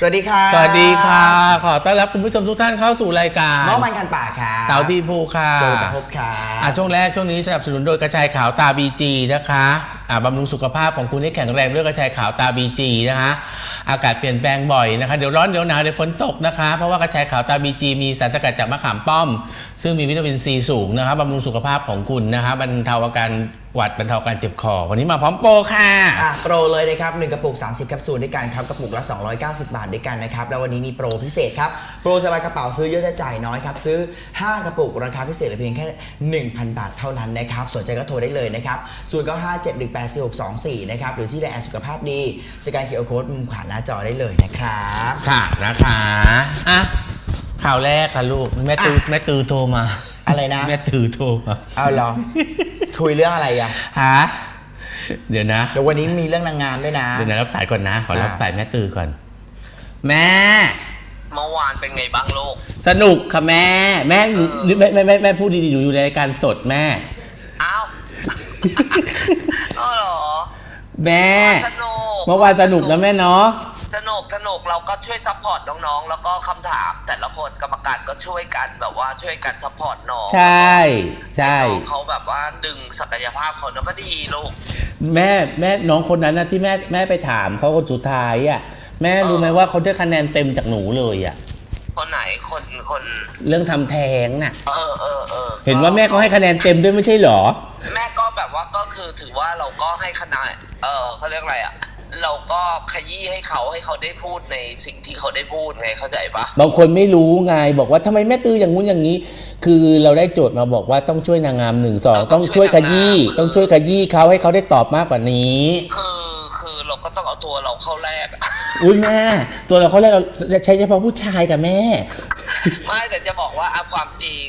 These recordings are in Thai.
สวัสดีค่ะสวัสดีค่ะ ขอต้อนรับคุณผู้ชมทุกท่านเข้าสู่รายการน้องมันคันปากค่ะเต๋าทีภูค่ะโจตะพบค่ะอะช่วงแรกช่วงนี้สนับสนุนโดยกระชายขาวตาบีจีนะคะอะบำรุงสุขภาพของคุณให้แข็งแรงด้วยกระชายขาวตาบีจีนะคะอากาศเปลี่ยนแปลงบ่อยนะคะเดี๋ยวร้อนเดี๋ยวหนาวเดี๋ยวฝนตกนะคะเพราะว่ากระชายขาวตาบีจีมีสารสกัดจากมะขามป้อม ซึ่งมีวิตามินซีสูงนะคะบำรุงสุขภาพของคุณนะคะบรรเทาอาการหวัดบรรเทาการเจ็บคอ วันนี้มาพร้อมโปรค่ะอะโปรเลยนะครับ1กระปุก 30แคปซูลด้วยกันครับกระปุกละ 290 บาทด้วยกันนะครับแล้ววันนี้มีโปรพิเศษครับโปรสบายกระเป๋าซื้อเยอะจะจ่ายน้อยครับซื้อ 5 กระปุกราคาพิเศษเหลือเพียงแค่ 1,000 บาทเท่านั้นนะครับสนใจก็โทรได้เลยนะครับ0 9 5 7 1 8 4 6 2 4 นะครับ หรือที่ไลน์แอดสุขภาพดีสแกนเคอร์โค้ดมุมขวาหน้าจอได้เลยนะครับ ค่ะนะคะอะข่าวแรกค่ะลูกแม่ตืออะแม่ตือโทรมา อะไรนะ แม่ตือโทรมาเอาเหรอ คุยเรื่องอะไรอะฮะเดี๋ยวนะเดี๋ยววันนี้มีเรื่องนางงามด้วยนะเดี๋ยวนะรับสายก่อนนะ ขอรับอะสายแม่ตือก่อน แม่เมื่อวานเป็นไงบ้างลูก สนุกค่ะแม่ แม่อยู่เออแม่แม่แม่แม่พูดดีๆอยู่อยู่ในรายการสดแม่ อ้าวเออเหรอแม่ สนุกเมื่อวานสนุกนะแม่เนาะ สนุกสนุกเราก็ช่วยซัพพอร์ตน้องๆ แล้วก็คำถาม แต่ละคนกรรมการก็ช่วยกันแบบว่าช่วยกันซัพพอร์ตน้องใช่ ใช่ น้องเขาแบบว่าดึงศักยภาพเขาแล้วก็ดีลูก แม่แม่น้องคนนั้นนะที่แม่แม่ไปถามเขาคนสุดท้ายอะ แม่รู้ไหมว่าเขาได้คะแนนเต็มจากหนูเลยอะ คนไหนคนคน เรื่องทำแท้งน่ะ เออเออเออเห็นว่าแม่เขาให้คะแนนเต็มด้วยไม่ใช่เหรอ แม่ก็แบบว่าก็ คือถือว่าเราก็ให้คณะเออเขาเรียกอะไรอะ เราก็ขยี้ให้เขาให้เขาได้พูดในสิ่งที่เขาได้พูดไงเข้าใจปะบางคนไม่รู้ไงบอกว่าทำไมแม่ตืออย่างงู้นอย่างนี้ คือเราได้โจทย์มาบอกว่าต้องช่วยนางงามหนึ่งสองต้องช่วยขยี้ต้องช่วยขยี้เขาให้เขาได้ตอบมากกว่านี้ คือคือเราก็ต้องเอาตัวเราเข้าแรก อุ้ยแม่ตัวเราเขาเรียกเราใช้เฉพาะผู้ชายกับแม่ ไม่แต่จะบอกว่าเอาความจริง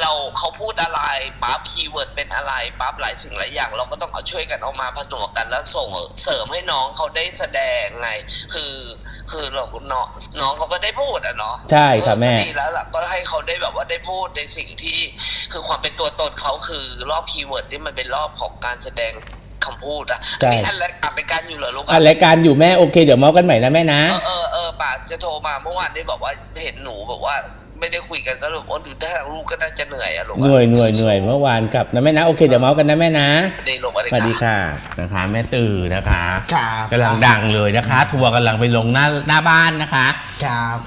เราเขาพูดอะไรปั๊บคีย์เวิร์ดเป็นอะไรปั๊บหลายสิ่งหลายอย่าง เราก็ต้องเอาช่วยกันเอามาผนวกกันแล้วส่งเสริมให้น้องเขาได้แสดงไง คือ คือเราน้องน้องเขาก็ได้พูดอะเนาะใช่ครับแม่เออก็ดีแล้วล่ะก็ให้เขาได้แบบว่าได้พูดในสิ่งที่ คือความเป็นตัวตนเขาคือรอบคีย์เวิร์ดที่มันเป็นรอบของการแสดงคำพูดอะใช่อันนี้อันแรกอะเป็นการอยู่เหรอลูกอะรายการอยู่แม่โอเค เดี๋ยวเมาส์กันใหม่นะแม่นะเออ เมื่อวานได้บอกว่าเห็นหนูแบบว่า ไม่ได้คุยกันก็เลยบอกว่าดูท่าทางลูกก็น่าจะเหนื่อยอะลูกอะเหนื่อยเหนื่อยเหนื่อยเมื่อวานกลับนะแม่นะ โอเคเดี๋ยวเมาส์กันนะแม่นะได้ลูกอะไรสวัสดีค่ะนะคะแม่ตือนะคะครับกำลังดังเลยนะคะ ทัวร์กำลังไปลงหน้าหน้าบ้านนะคะ ครับ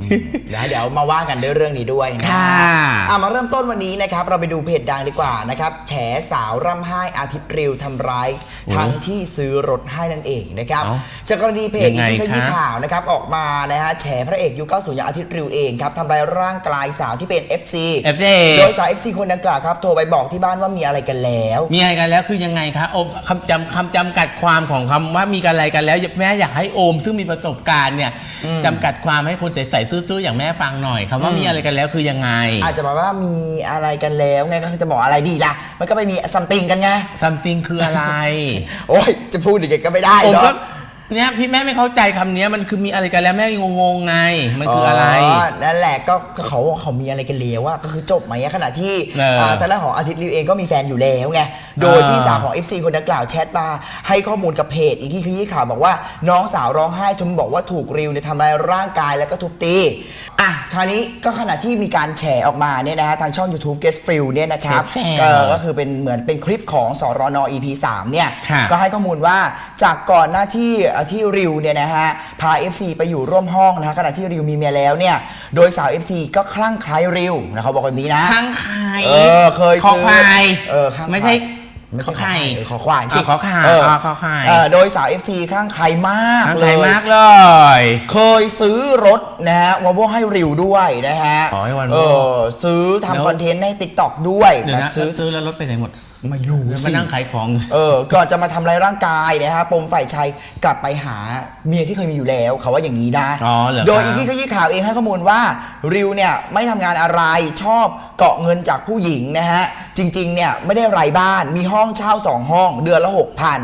อืมเดี๋ยวเดี๋ยวมาว่ากันด้วยเรื่องนี้ด้วยนะค่ะอะมาเริ่มต้นวันนี้นะครับ เราไปดูเพจดังดีกว่านะครับแฉสาวร่ำไห้อาทิตย์ริวทำร้ายทั้งที่ซื้อรถให้นั่นเองนะครับเอ้าจากกรณีเพจยังไงอีกที่ขยี้คะข่าวนะครับออกมานะฮะแฉพระเอกยุค90อย่างอาทิตย์ริวเองครับทำร้ายร่างกายสาวที่เป็น FC FC โดยสาว FC คนดังกล่าวครับโทรไปบอกที่บ้านว่ามีอะไรกันแล้ว มีอะไรกันแล้วคือยังไงคะโอมคำจำคำจำกัดความของคำว่ามีกันอะไรกันแล้วแม่อยากให้โอม ซึ่งมีประสบการณ์เนี่ยจำกัดความให้คนใสๆซื่อๆอย่างแม่ฟังหน่อยคำว่ามีอะไรกันแล้วคือยังไง อาจจะบอกว่ามีอะไรกันแล้วไงก็คือจะบอกอะไรดีล่ะ มันก็ไปมีซัมติงกันไง something คืออะไร โอ้ยจะพูดอย่างเงี้ยก็ไม่ได้โอมเนาะก็ เนี่ยพี่แม่ไม่เข้าใจคำเนี้ยมันคือมีอะไรกันแล้วแม่งงๆไง มันคืออะไร นั่นแหละก็ก็เขาเขามีอะไรกันแล้วว่าก็คือจบไหมอะขณะที่เอออ่าทางด้านของอาทิตย์ริวเองก็มีแฟนอยู่แล้วไง โดยอ่าพี่สาวของ FC คนดังกล่าวแชทมาให้ข้อมูลกับเพจอีกที่ขยี้ข่าวบอกว่าน้องสาวร้องไห้ทนบอกว่าถูกริวเนี่ยทำร้ายร่างกายแล้วก็ทุบตีอะคราวนี้ก็ขณะที่มีการแฉออกมาเนี่ยนะฮะทางช่อง YouTube Get f r e e เนี่ยนะครับ Get Frill ก็ก็คือเป็นเหมือนเป็นคลิปของสรน EP 3เนี่ยค่ะ ก็ให้ข้อมูลว่าจากก่อนหน้าที่เอ่อที่ริวเนี่ยนะฮะพา FC ไปอยู่ร่วมห้องนะฮะขณะที่ริวมีเมียแล้วเนี่ยโดยสาว FC ก็คลั่งไคล้ายริวนะเขาบอกแบบนี้นะข้างใครเออเคยขอซื้อควายเออข้างไม่ใช่ ไม่ขอใช่ไข่เออขอควายสิอะขอไข่เอออะขอไข่เออโดยสาว FC ข้างใครมากข้างเลใครย มากเลย เคยซื้อรถนะฮะวอลโวให้ริวด้วยนะฮะอ๋อให้ Volvo เออซื้อแล้ว ทำคอนเทนต์ใน t ิ k t o k ด้วยเดี๋ยวแบบนะซื้อ ซื้อแล้วรถไปไหนหมด ไม่รู้แล้วมาสินั่งขายของ เออก่อนจะมาทำร้ายร่างกายนะฮะปมฝ่ายชายกลับไปหาเมียที่เคยมีอยู่แล้วเขาว่าอย่างนี้นะอ๋อเหรอโดยครับอีกที่ขยี้ข่าวเองให้ข้อมูลว่าริวเนี่ยไม่ทำงานอะไรชอบเกาะเงินจากผู้หญิงนะฮะ จริง ๆ เนี่ยไม่ได้รายบ้านมีห้องเช่าสองห้อง เดือนละหกพัน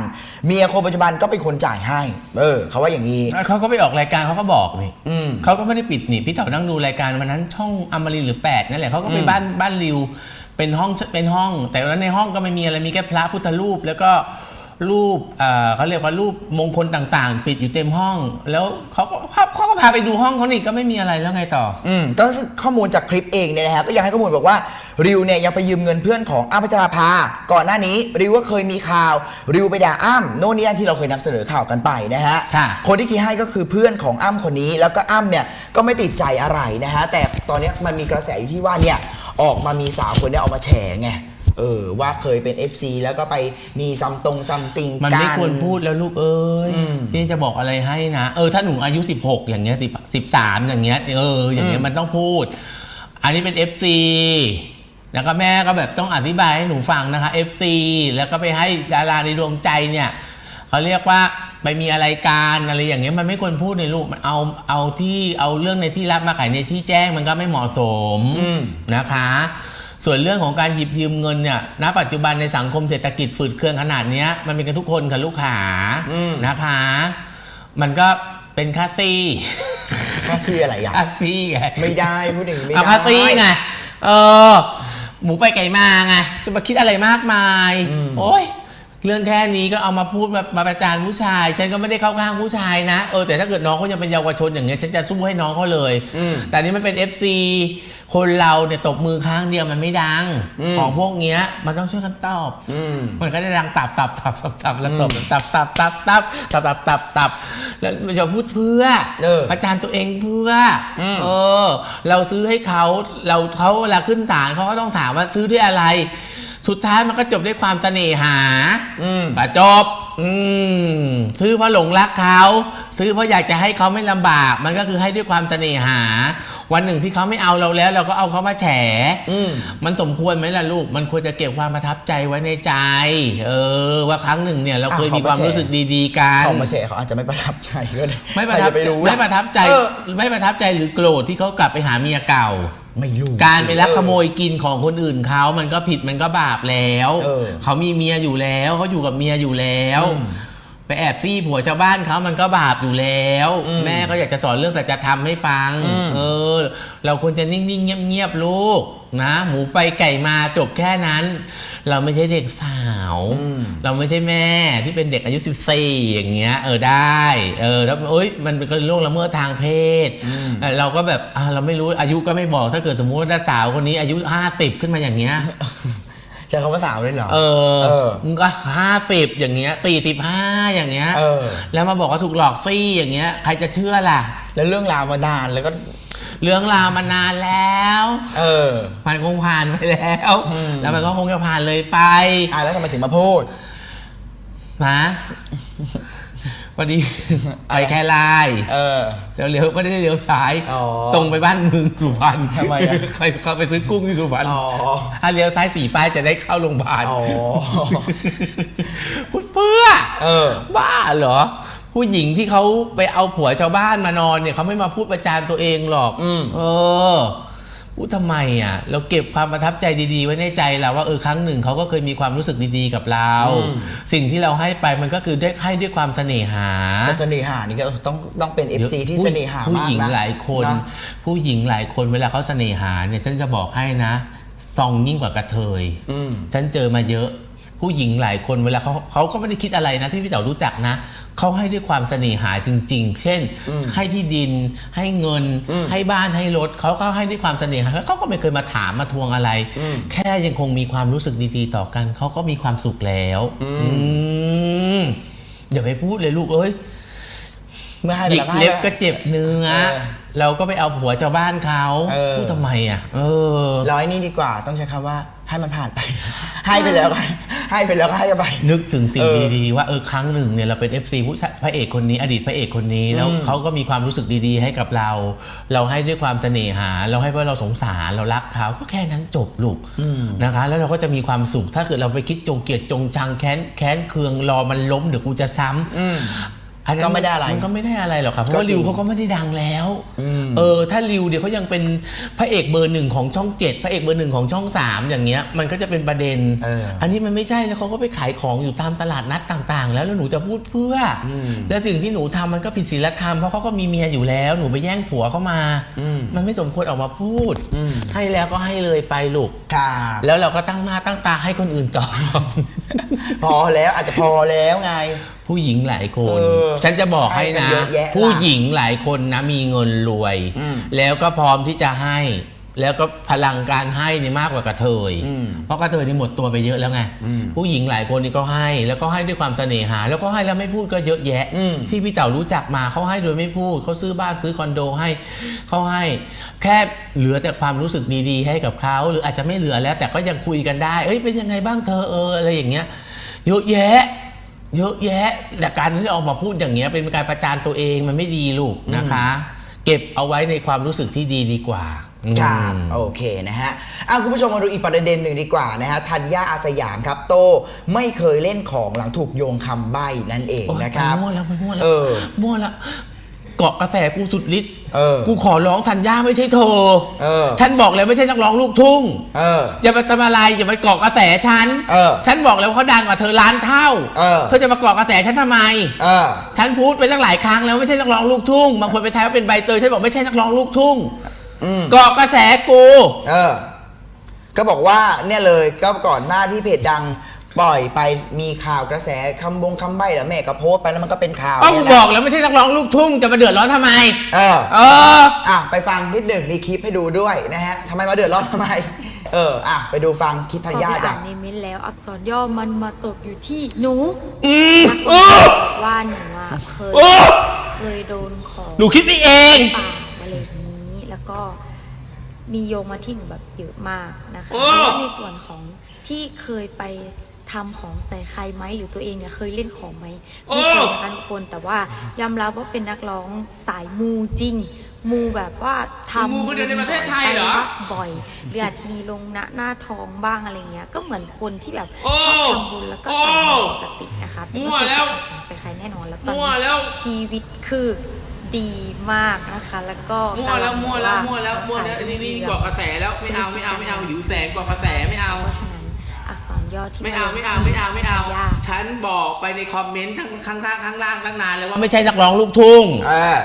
เมียคนปัจจุบันก็เป็นคนจ่ายให้ เออเขาว่าอย่างนี้ เขาก็ไปออกรายการเขาก็บอกนี่อืมเขาก็ไม่ได้ปิดนี่พี่เต๋านั่งดูรายการวันนั้นช่องอมรินทร์หรือแปดนั่นแหละเขาก็ไปบ้านบ้านริว เป็นห้องเป็นห้อง แต่วันนั้นในห้องก็ไม่มีอะไรมีแค่พระพุทธรูป แล้วก็รูปเอ่อเขาเรียกว่ารูปมงคลต่างๆ ปิดอยู่เต็มห้อง แล้วเขาก็พาเขาก็พาไปดูห้องเขานี่ก็ไม่มีอะไรแล้วไงต่อ อืมก็ข้อมูลจากคลิปเองเนี่ยนะฮะก็ยังให้ข้อมูลบอกว่าริวเนี่ยยังไปยืมเงินเพื่อนของอ้ำพัชราภา ก่อนหน้านี้ริวก็เคยมีข่าวริวไปด่าอ้ำโน่นนี่นั่นที่เราเคยนำเสนอข่าวกันไปนะฮะค่ะคนที่คิดให้ก็คือเพื่อนของอ้ำคนนี้ แล้วก็อ้ำเนี่ยก็ไม่ติดใจอะไรนะฮะแต่ตอนเนี้ยมันมีกระแสอยู่ที่ว่าเนี่ย ออกมามีสาวคนเนี้ยออกมาแฉไงเออว่าเคยเป็น FC แล้วก็ไปมีซัมตรงซัมติงมันกัไม่นควรพูดแล้วลูกเอ้ยพี่จะบอกอะไรให้นะ เออถ้าหนูอายุ 16 อย่างเงี้ย10 13อย่างเงี้ยเอออย่างเงี้ยมันต้องพูด อันนี้เป็น FC แล้วก็แม่ก็แบบต้องอธิบายให้หนูฟังนะคะ FC แล้วก็ไปให้ดาราในดวงใจเนี่ยเขาเรียกว่า ไปมีอะไรการอะไรอย่างเงี้ยมันไม่ควรพูดในลูกมันเอาเอาที่เอาเรื่องในที่รับมาขายในที่แจ้งมันก็ไม่เหมาะสมนะคะ ส่วนเรื่องของการหยิบยืมเงินเนี่ยณปัจจุบันในสังคมเศรษฐกิจฝืดเคืองขนาดเนี้ยมันเป็นกันทุกคนค่ะลูกขาอืมนะคะ มันก็เป็นค่าซี่ค่าซื้ออะไรอย่างค่าซี่ไงไม่ได้พูดอย่างนี้ไม่เอาได้ค่าซี่ไงเออหมูไปไก่มาไงจะมาคิดอะไรมากมาย โอ้ย เรื่องแค่นี้ก็เอามาพูดมามาประจานผู้ชาย ฉันก็ไม่ได้เข้าข้างผู้ชายนะ เออแต่ถ้าเกิดน้องเขายังเป็นเยาวชนอย่างเงี้ยฉันจะสู้ให้น้องเขาเลย แต่อันนี่มันเป็น FC คนเราเนี่ยตบมือข้างเดียวมันไม่ดัง ของพวกเนี้ยมันต้องช่วยกันตอบอืมมันก็จะดังตับตับตับตับตับแล้วตบตับตับตับตับตับตับตับตับแล้วมันจะพูดเพื่อเออประจานตัวเองเพื่ออมเออ เราซื้อให้เขาเราเขาเวลาขึ้นศาลเขาก็ต้องถามว่าซื้อด้วยอะไร สุดท้ายมันก็จบด้วยความเสน่หา อืม ป่ะจบ อืม ซื้อเพราะหลงรักเขา ซื้อเพราะอยากจะให้เขาไม่ลำบาก มันก็คือให้ด้วยความเสน่หา วันหนึ่งที่เขาไม่เอาเราแล้ว เราก็เอาเขามาแฉ อืม มันสมควรไหมล่ะลูก มันควรจะเก็บความประทับใจไว้ในใจ เออ ว่าครั้งหนึ่งเนี่ยเราเคยอะมีความเขามาแชร์รู้สึกดีๆกัน เขามาแชร์เขาอาจจะไม่ประทับใจก็ได้ไม่ประทับใคจใจรู้ล่ไม่ประทับใจเออ ไม่ประทับใจหรือโกรธที่เขากลับไปหาเมียเก่า ไม่รู้ การไปลักเออขโมยกินของคนอื่นเขามันก็ผิดมันก็บาปแล้วเออเขามีเมียอยู่แล้วเขาอยู่กับเมียอยู่แล้วอืมไปแอบซี่ผัวชาวบ้านเขามันก็บาปอยู่แล้วอืมแม่ก็อยากจะสอนเรื่องสัจธรรมให้ฟังอืมเออ เราควรจะนิ่งๆเงียบๆลูก นะ หมูไปไก่มาจบแค่นั้น เราไม่ใช่เด็กสาว เราไม่ใช่แม่ที่เป็นเด็กอายุ 14 อย่างเงี้ยเออได้ เออแล้วเอ้ยมันเป็นเรื่องละเมิดทางเพศเออเราก็แบบอะเราไม่รู้อายุก็ไม่บอกถ้าเกิดสมมุติว่าถ้าสาวคนนี้อายุ 50 ขึ้นมาอย่างเงี้ยใช้คำว่าสาวเลยเหรอ เออเออมึงก็ห้าสิบอย่างเงี้ยสี่สิบห้าอย่างเงี้ย เออ แล้วมาบอกว่าถูกหลอกซี่อย่างเงี้ย ใครจะเชื่อล่ะ แล้วเรื่องราวมานานแล้วก็ เรื่องราวมานานแล้วเออมันคงผ่านไปแล้ว อืม แล้วมันก็คงจะผ่านเลยไปอะแล้วทำไมถึงมาพูด นะพอดี ไปแค่ไลน์เออเลี้ยวๆไม่ได้เลี้ยวซ้าย อ๋อตรงไปบ้านมึงสุพรรณทำไมอะ ใครเขาไปซื้อกุ้งที่สุพรรณ อ๋อ ถ้าเลี้ยวซ้ายสี่ป้ายจะได้เข้าโรงพยาบาลอ๋อ พูดเพื่อ เออ บ้าเหรอ ผู้หญิงที่เขาไปเอาผัวชาวบ้านมานอนเนี่ยเขาไม่มาพูดประจานตัวเองหรอกอืม เออพูดทำไมอะ เราเก็บความประทับใจดีๆ ไว้ในใจเราว่าเออครั้งหนึ่งเขาก็เคยมีความรู้สึกดีๆกับเราอืมสิ่งที่เราให้ไปมันก็คือได้ให้ด้วยความเสน่หา แต่เสน่หานี่ก็ต้องต้องเป็น FC ที่เสน่หาผู้มากหญิงนะหลายคนนะผู้หญิงหลายคนเวลาเขาเสน่หาเนี่ยฉันจะบอกให้นะซองยิ่งกว่ากระเทยอืมฉันเจอมาเยอะ ผู้หญิงหลายคนเวลาเขาเขาก็ไม่ได้คิดอะไรนะที่พี่เต๋ารู้จักนะเขาให้ด้วยความเสน่หาจริง ๆ เช่น ให้ที่ดินให้เงิน ให้บ้านให้รถเขาก็ให้ด้วยความเสน่หาแล้วเขาก็ไม่เคยมาถามมาทวงอะไร แค่ยังคงมีความรู้สึกดีๆ ต่อกันเขาก็มีความสุขแล้วอืมอย่าไปพูดเลยลูกเอ้ยเมื่อให้หไปยิแล้กวให้เล็บไปก็เจ็บเนื้อเออเราก็ไปเอาผัวชาวบ้านเขาเออพูดทำไมอะเออร้อยนี่ดีกว่าต้องใช้คำว่า ให้มันผ่านไป ให้ไปแล้วก็ให้ไปแล้วก็ให้ไป นึกถึงสิ่งเออดีๆ ว่าเออครั้งหนึ่งเนี่ยเราเป็น FC ผู้ชายพระเอกคนนี้ อดีตพระเอกคนนี้ แล้วเขาก็มีความรู้สึกดีๆ ให้กับเรา เราให้ด้วยความเสน่หา เราให้เพราะเราสงสารเรารักเขาก็แค่นั้นจบลูกนะคะ แล้วเราก็จะมีความสุขถ้าเกิดเราไปคิดจงเกลียดจงชังแค้นแค้นเคืองรอมันล้มเดี๋ยวกูจะซ้ำ อืมอันนั้นก็ไม่ได้อะไรมันก็ไม่ได้อะไรหรอกครับเพราะว่าก็จริริงวเขาก็ไม่ได้ดังแล้วเออถ้าริวเดี๋ยวเขายังเป็นพระเอกเบอร์หนึ่งของช่องเจ็ดพระเอกเบอร์หนึ่งของช่องสามอย่างเงี้ยมันก็จะเป็นประเด็นเอออันนี้มันไม่ใช่แล้วเขาก็ไปขายของอยู่ตามตลาดนัดต่างๆ แล้วแล้วหนูจะพูดเพื่ออแล้วสิ่งที่หนูทำมันก็ผิดศีลธรรมเพราะเขาก็มีเมียอยู่แล้วหนูไปแย่งผัวเขามามันไม่สมควรออกมาพูดให้แล้วก็ให้เลยไปลูกค่ะแล้วเราก็ตั้งหน้าตั้งตาให้คนอื่นต่อ พอแล้วอาจจะพอแล้วไง ผู้หญิงหลายคน เออฉันจะบอกให้ให้กันะนเยอะแยะล่ะผู้หญิงหลายคนนะมีเงินรวย อืมแล้วก็พร้อมที่จะให้ แล้วก็พลังการให้นี่มากกว่ากระเทย อืมเพราะกระเทยนี่หมดตัวไปเยอะแล้วไงผู้หญิงหลายคนนี่ก็ให้ แล้วก็ให้ด้วยความเสน่หา แล้วก็ให้แล้วไม่พูดก็เยอะแยะ อืม ที่พี่เต๋ารู้จักมาเขาให้โดยไม่พูดเขาซื้อบ้านซื้อคอนโดให้เขาให้ แค่เหลือแต่ความรู้สึกดีๆ ให้กับเขาหรืออาจจะไม่เหลือแล้ว แต่ก็ยังคุยกันได้ เอ้ยเป็นยังไงบ้างเธอเอออะไรอย่างเงี้ยเยอะแยะ เยอะแยะแต่การที่ออกมาพูดอย่างเงี้ยเป็นการประจานตัวเองมันไม่ดีลูกนะคะ เก็บเอาไว้ในความรู้สึกที่ดีดีกว่า ครับอืมโอเคนะฮะเอาคุณผู้ชมมาดูอีกประเด็นหนึ่งดีกว่านะฮะธัญญาอาสยามครับโตไม่เคยเล่นของหลังถูกโยงคำใบ้นั่นเองโอ๊ยนะครับไปมั่วแล้วไปมั่วแล้วเออ มั่วแล้ว เกาะกระแสกูสุดฤทธิ์เออ กูขอร้องธัญญาไม่ใช่เธอเออ ฉันบอกแล้วไม่ใช่นักร้องลูกทุ่ง เออ อย่ามาทำอะไรอย่ามาเกาะกระแสฉันเออฉันบอกแล้วว่าเขาดังกว่าเธอล้านเท่าเออเธอจะมาเกาะกระแสฉันทำไม เออ ฉันพูดไปตั้งหลายครั้งแล้วไม่ใช่นักร้องลูกทุ่งบางคนไปทายว่าเป็นใบเตยฉันบอกไม่ใช่นักร้องลูกทุ่งอืม เกาะกระแสกู เออ ก็บอกว่าเนี่ยเลยก็ก่อนหน้าที่เพจดัง ปล่อยไปมีข่าวกระแสคำบงคำใบ้แล้วแม่ก็โพสต์ไปแล้วมันก็เป็นข่าวก็เนี่ยบแหอละกแล้วไม่ใช่นักร้องลูกทุ่งจะมาเดือดร้อนทำไม เออเออ อะไปฟังนิดหนึ่งมีคลิปให้ดูด้วยนะฮะทำไมมาเดือดร้อนทำไม เอออะไปดูฟังคลิปพธัอญไปญาจ้ะ อ่านในเม้นต์แล้วอักษรย่อมันมาตกอยู่ที่หนูอืมนักโอ้ว่าหนูอะเคยโอ้เคยโดนของหนูคิดไปเองปากอะไรแบบนี้แล้วก็มีโยงมาที่หนูแบบเยอะมากนะคะโอ้ แล้วในส่วนของที่เคยไป ทำของใส่ใครไหมหรือตัวเองเนี่ยเคยเล่นของไหมไม่เคยนะคะทุกคนแต่ว่ายอมรับว่าเป็นนักร้องสายมูจริง มูแบบว่าทำมูคนเดียวในประเทศไทยเหรอ บ่อยหรืออาจจะมีลงหน้าหน้าทองบ้างอะไรเงี้ย ก็เหมือนคนที่แบบโอ้ชอบทำบุญแล้วก็ใส่บาตรปกตินะคะมั่วแล้ว ใส่ใครแน่นอนแล้วตอนมั่วนี้แล้ว ชีวิตคือดีมากนะคะ แล้วก็มั่วแล้วกำงมั่วแล้วบบมั่วแล้วมั่วแล้วอันนี้นี่เกาะกระแสแล้วไม่เอาไม่เอาไม่เอาหิวแสงเกาะกระแสไม่เอา เพราะฉะนั้นอักษร ย่อที่ไม่เอาไม่เอาไม่เอาไม่เอายากฉันบอกไปในคอมเมนต์ทั้งข้างล่างข้างล่างตั้งนานเลยว่าไม่ใช่นักร้องลูกทุ่งเออ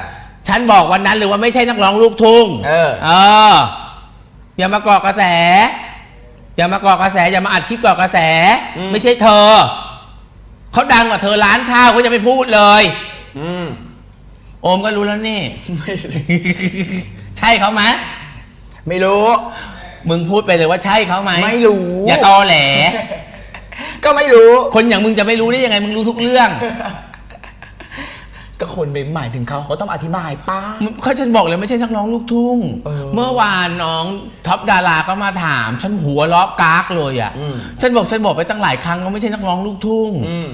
ฉันบอกวันนั้นเลยว่าไม่ใช่นักร้องลูกทุ่งเออ เอออย่ามาเกาะกระแส อย่ามาเกาะกระแส อย่ามาอัดคลิปเกาะกระแส อืม ไม่ใช่เธอ เขาดังกว่าเธอล้านเท่าเขาจะไปพูดเลย อืม โอมก็รู้แล้วนี่ ใช่เขาไหมไม่รู้ มึงพูดไปเลยว่าใช่เขาไหมไม่รู้ อย่าตอแหล ก็ไม่รู้ คนอย่างมึงจะไม่รู้ได้ยังไง มึงรู้ทุกเรื่อง ก็คนไปหมายถึงเขาเขาต้องอธิบายป้า เขาฉันบอกเลยไม่ใช่นักร้องลูกทุ่ง เออเมื่อวานน้องท็อปดาราก็มาถาม ฉันหัวล้อกากเลยอะ อืม ฉันบอกฉันบอกไปตั้งหลายครั้งเขาไม่ใช่นักร้องลูกทุ่ง อืม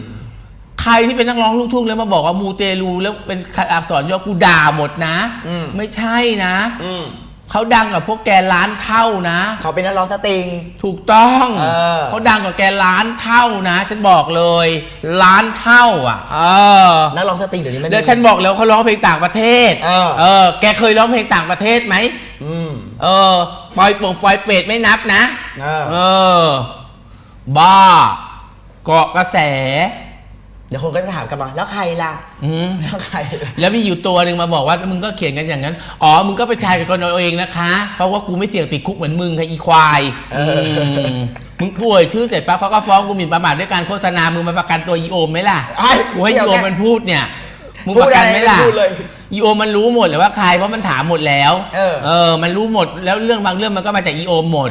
ใครที่เป็นนักร้องลูกทุ่งแล้วมาบอกว่ามูเตลูแล้วเป็นอักษรย่อกูด่าหมดนะ อืม ไม่ใช่นะ อืม เขาดังกับพวกแกล้านเท่านะ เขาเป็นนักร้องสตริง ถูกต้องเออ เขาดังกว่าแกล้านเท่านะ ฉันบอกเลย ล้านเท่าอะ เออ นักร้องสตริงเดี๋ยวนี้มัน แล้วฉันบอกแล้วเขาร้องเพลงต่างประเทศเออ เออ แกเคยร้องเพลงต่างประเทศไหม อืม เออ ปล่อยโป่งปล่อยเป็ดไม่นับนะ เออ เออ บ้า เกาะกระแส เดี๋ยวคนก็จะถามกลันมาแล้วใครล่ะอืมแล้วใครล่ะ แล้วมีอยู่ตัวหนึ่งมาบอกว่ามึงก็เขียนกันอย่างนั้น อ๋อ มึงก็ไปทายกับคนเอาเองนะคะ เพราะว่ากูไม่เสี่ยงติดคุกเหมือนมึงค่ะอีควายมมึงป่วยชื่อเสร็จปั๊บเขาก็ฟ้องกูหมิ่นประมาทด้วยการโฆษณา มึงมาประกันตัวอีโอมไหมล่ะไอ้กูให้เกี่อียวโอมไงมันพูดเนี่ย มึงพูปดระกันอะไรไหมล่ะพูดเลยอีโอมมันรู้หมดเลยว่าใครเพราะมันถามหมดแล้วเออเออ มันรู้หมดแล้วเรื่องบางเรื่องมันก็มาจากอีโอมหมด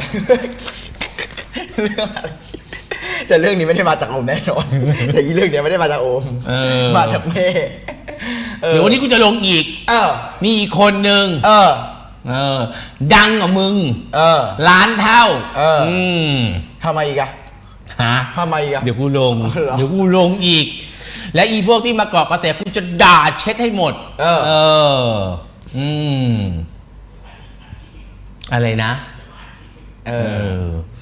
เรื่องอะไร แต่เรื่องนี้ไม่ได้มาจากโอมแน่นอน แต่อีเรื่องเนี้ยไม่ได้มาจากโอมเออ มาจากแม่เออเดี๋ยววันนี้กูจะลงอีก เออมีอีกคนหนึ่งเออ เออ ดังกว่ามึง เออ ล้านเท่าเอออื มทำไมอีกอะฮะทำไมอีกอะ เดี๋ยวกูลง เหรอเดี๋ยวกูลงอีก และอีพวกที่มาเกาะกระแสกูจะด่าเช็ดให้หมด เออ เออ อืม อะไรนะ เอเอออบ้า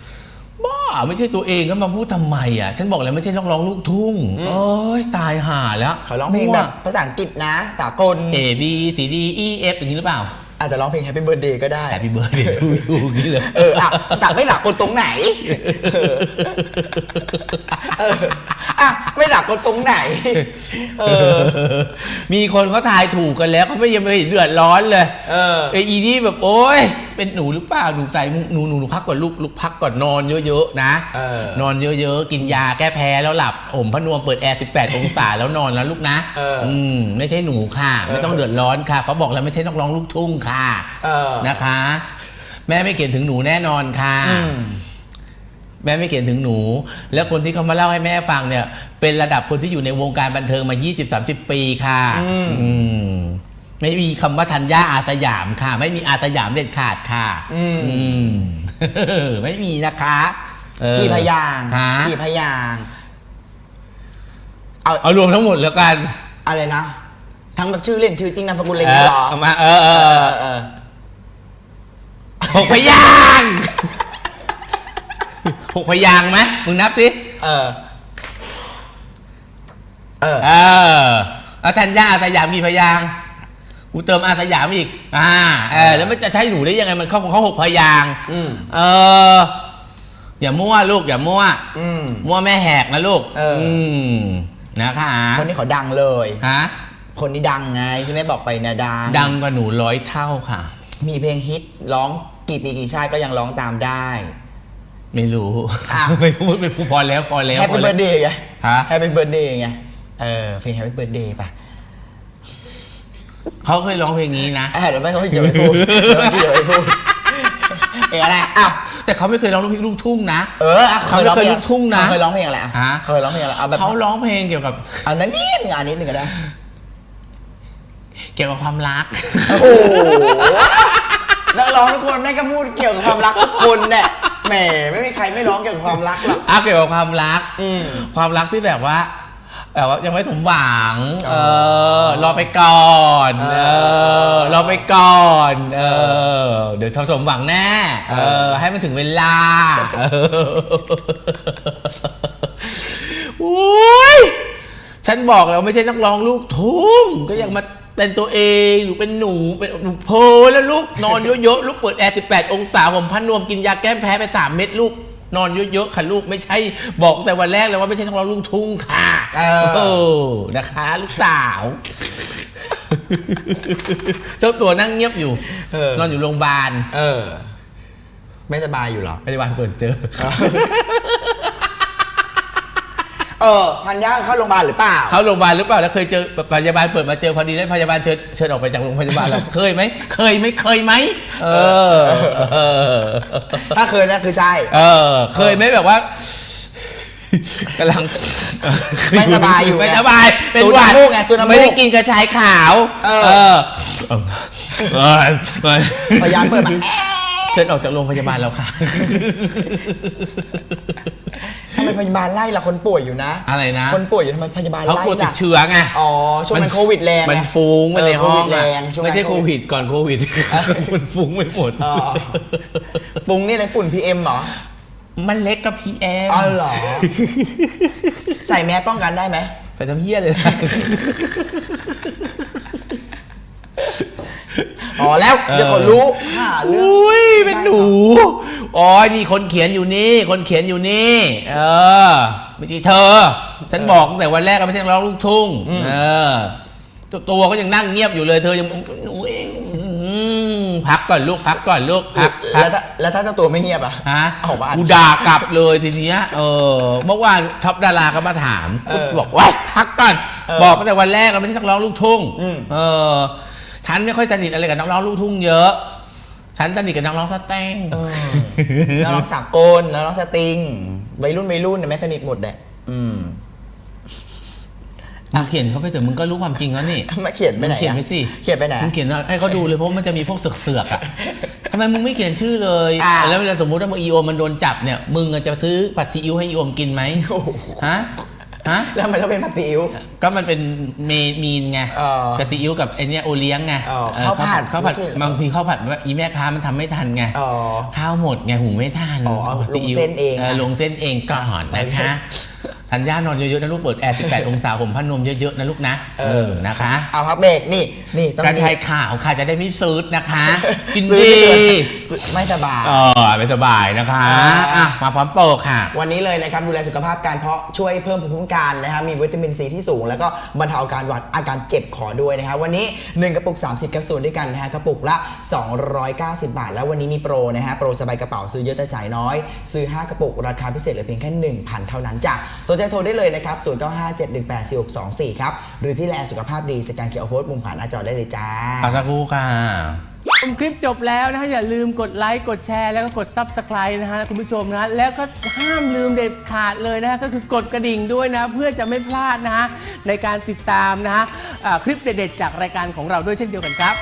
ไม่ใช่ตัวเองก็มาพูดทำไมอะฉันบอกแล้วไม่ใช่นักร้องลูกทุ่งโอ้ยตายห่าแล้วเขาร้องเพลงแบบภาษาอังกฤษนะ สากล A B C D E F อย่างนี้หรือเปล่า อาจจะร้องเพลง Happy Birthday ก็ได้ Happy Birthday to you อย่างนี้เลยเอออะสักไม่หนักคนตรงไหนเออเอออะไม่หนักคนตรงไหน เออ มีคนเขาทายถูกกันแล้วเขาไม่ยังไม่เดือดร้อนเลย เออไออีนี่แบบโอ๊ยเป็นหนูหรือเปล่าหนูใส่หนูหนูหนูพักก่อนลูกลูกพักก่อนนอนเยอะๆนะเออนอนเยอะๆกินยาแก้แพ้แล้วหลับห่มผ้านวมเปิดแอร์18 องศาแล้วนอนแล้วลูกนะเอออืมไม่ใช่หนูค่ะ ไม่ต้องเดือดร้อนค่ะเพราะบอกแล้วไม่ใช่นักร้องลูกทุ่งค่ะเออ นะคะ แม่ไม่เขียนถึงหนูแน่นอนค่ะอืมแม่ไม่เขียนถึงหนู แล้วคนที่เขามาเล่าให้แม่ฟังเนี่ย เป็นระดับคนที่อยู่ในวงการบันเทิงมา 20-30 ปีค่ะ อืมอืม ไม่มีคำว่าธัญญาอาสยามค่ะ ไม่มีอาสยามเด็ดขาดค่ะ อืม อืม ไม่มีนะคะเออกี่พยางค์ฮะกี่พยางค์เอารวมทั้งหมดแล้วกันอะไรนะ ทั้งแบบชื่อเล่นชื่อจริงนามสกุลอะไรอเอย่างเงี้อยเหรอ เอามาเออเอเอออเออ หกพยางค์หกพยางค์ไหมมึงนับสิเออ เออ เออแล้วธัญญาอาสยามกี่พยางค์ กูเติมอาสยามอีก อ่าเออแล้วมันจะใช้หนูได้ยังไงมันเข้าของเขาหกพยางค์อืม เอออย่ามั่วลูกอย่ามั่ว อืม มั่วแม่แหกนะลูกเอออื มนะคะคนนี้เขาดังเลย ฮะคนนี้ดังไงที่แม่บอกไปนะดัง ดังกว่าหนูร้อยเท่าค่ะ มีเพลงฮิตร้องกี่ปีกี่ชาติก็ยังร้องตามได้ ไม่รู้อ้าวไม่พูดไม่พูดพอแล้วพอแล้วแฮปพอปี้แล้เบิวร์ดเดย์ไงฮะ แฮปปี้เบิร์ดเดย์ไง เออเพลงแฮปปี้เบิร์ดเดย์ป่ะ เขาเคยร้องเพลงนี้นะเออเดี๋ยวไม่เขาจะไม่พูดเดี๋ยวเดี๋ยวไม่พูดเอกอะไรอ้าวแต่เขาไม่เคยร้องลูกลูกทุ่งนะ เอออะเขาไม่เคยลูกทุ่งนะเขาเคยร้องเพลงอะไรอะฮะเขาเคยร้องเพลงอะไรเอาแบบเขาร้องเพลงเกี่ยวกับเอานั้นนิดงานนิดหนึ่งก็ได้ เกี่ยวกับความรัก โอ้โหนักร้องทุกคนแม่งก็พูดเกี่ยวกับความรักทุกคนเนี่ยแหมไม่มีใครไม่ร้องเกี่ยวกับความรักหรอกอะเกี่ยวกับความรักอืมความรักที่แบบว่า แบบว่ายังไม่สมหวังอ๋เอออ รอไปก่อนเอเอออ รอไปก่อน เออ เดี๋ยวสมหวังแน่ เออ ให้มันถึงเวลาเออโอ้ย ฉันบอกแล้วไม่ใช่นักร้องลูกทุ่ง ก็ยังมาเป็นตัวเองหนูเป็นหนูเป็นหนูโพแล้วลูกนอนเยอะๆลูกเปิดแอร์18 องศาผมพันนวมกินยาแก้แพ้ไป 3 เม็ดลูกนอนเยอะๆค่ะลูกไม่ใช่บอกแต่วันแรกเลยว่าไม่ใช่นักร้องลูกทุ่งค่ะ เออ โอ้นะคะ ลูกสาว เจ้าตัวนั่งเงียบอยู่เออ นอนอยู่โรงพยาบาลเออ ไม่สบายอยู่เหรอ พยาบาลเปิดเจอ เออพันย่าเข้าโรงพยาบาลหรือเปล่า เข้าโรงพยาบาลหรือเปล่าแล้วเคยเจอพยาบาลเปิดมาเจอพอดีแล้วพยาบาลเชิญเชิญออกไปจากโรงพยาบาลเรา เคยไหมเคยไหมเคยไหมเออ เออ ถ้าเคยนะคือใช่ เออ เคยไหมแบบว่า กำลังไม่สบายอยู่ไงไม่สบายเป็นสูดหวัดน้ำมูกไงสูดน้ำมูกไม่ได้กินกระชายขาวเออ เออเออเออพยายามเปิดมาเชิญออกจากโรงพยาบาลแล้วค่ะ ทำไมพยาบาลไล่ล่ะคนป่วยอยู่นะ อะไรนะ คนป่วยอยู่ทำไมพยาบาลเขาไล่กลัวติล่ะดเชื้อไง อ๋อช่วงนั้นโควิดแรงไงมันฟุ้งไปในเออห้องโควิดแรอะงช่วงนั้น ไม่ใช่โควิดก่อนโควิด มันฟุ้งไปหมด อ๋อฟุ้งนี่ในฝุ่น PM เหรอ มันเล็กกับพีเอ็มอ๋อเหรอ ใส่แมสป้องกันได้ไหม ใส่ทำเหี้ยเลยนะอ๋อแล้วเดี๋ยวคนรู้หาเรื่อง อุ้ยเป็นหนูอ๋อนี่คนเขียนอยู่นี่ คนเขียนอยู่นี่ เออ ไม่ใช่เธอ ฉันบอกตั้งแต่วันแรกก็ไม่ใช่นักร้องลูกทุ่งเออตัวตัวก็ยังนั่งเงียบอยู่เลย เธอยังหนูเองอืม พักก่อนลูกพักก่อนลูกพักพัแล้วกถ้าแล้วถ้าเจ้าตัวไม่เงียบอะ ฮะออกมาอัดกูด่ากลับเลยทีเนี้ยเออเมื่อวานท็อปดาราก็มาถามเออบอกว่าพักก่อนเออบอกตั้งแต่วันแรกเราไม่ใช่นักร้องลูกทุ่งอืม เออฉันไม่ค่อยสนิทอะไรกับนักร้องลูกทุ่งเยอะ ฉันสนิทกับนักร้องสแตงเออแล้วร้องสากลแล้วร้องสตริงวัยรุ่นวัยรุ่นเนี่ยแม่สนิทหมดแหละอืม มึงเขียนเขาไปเถอะมึงก็รู้ความจริงแล้วนี่มาเขียนไปไหนมึงเขียนอะไปสิเขียนไปไหน มึงเขียนให้เขาดูเลยเพราะมันจะมีพวกเสือกๆอะทำไมมึงไม่เขียนชื่อเลย อ่า แล้วเวลาสมมุติว่ามึงอีโอมมันโดนจับเนี่ยมึงอะจะซื้อผัดซีอิ๊วให้อีโอมกินไหมโอ้โหฮะฮะแล้วมันก็เป็นผัดซีอิ๊ว ก็มันเป็นเมมีนไงเออกับซีอิ๊วกับไอเนี้ยโอเลี้ยงไงอ๋อเออข้าวผัดข้าวผัดไม่ใช่เหรอบางทีข้าวผัดว่าอีแม่ค้ามันทำไม่ทันไงอ๋อข้าวหมดไงหุงไม่ทันอ๋อเอาผัดซีลงเส้นเองเอออะ ลงเส้นเองก่อนนะคะท ธัญญานอนเยอะๆนะลูกเปิดแอร์ 18 องศาห่มผ้านมเยอะๆนะลูกนะเอเอออนะคะเอาพักเบรกนี่นี่ต้องกระมีชายขาวค่ะจะได้ไม่ซื้ดนะคะ กินซื้อดีไม่เกินซื้อไม่สบายเออไม่สบายนะคะอ่าอะมาพร้อมโปรค่ะ วันนี้เลยนะครับดูแลสุขภาพการเพาะช่วยเพิ่มภูมิคุ้มกันนะครับมีวิตามินซีที่สูง แล้วก็บรรเทาอาการหวัดอาการเจ็บคอด้วยนะครับวันนี้ 1 กระปุก 30แคปซูลด้วยกันนะฮะกระปุกละ 290 บาท แล้ววันนี้มีโปรนะฮะโปรสบายกระเป๋าซื้อเยอะแต่จ่ายน้อย ซื้อ 5 กระปุกราคาพิเศษเหลือเพียงแค่1,000 เท่านั้นจ้ะสนใจโทรได้เลยนะครับ 0957184624 ครับ หรือที่แลสุขภาพดีสแกนเคอร์โค้ดมุมผ่านหน้าจอได้เลยจ้าปาสักครู่ค่ะชมคลิปจบแล้วนะฮะอย่าลืมกดไลค์กดแชร์แล้วก็กด Subscribe นะฮะคุณผู้ชมนะฮะแล้วก็ห้ามลืมเด็ดขาดเลยนะฮะก็คือกดกระดิ่งด้วยนะ เพื่อจะไม่พลาดนะฮะในการติดตามนะฮะอ่าคลิปเด็ดๆจากรายการของเราด้วยเช่นเดียวกันครับ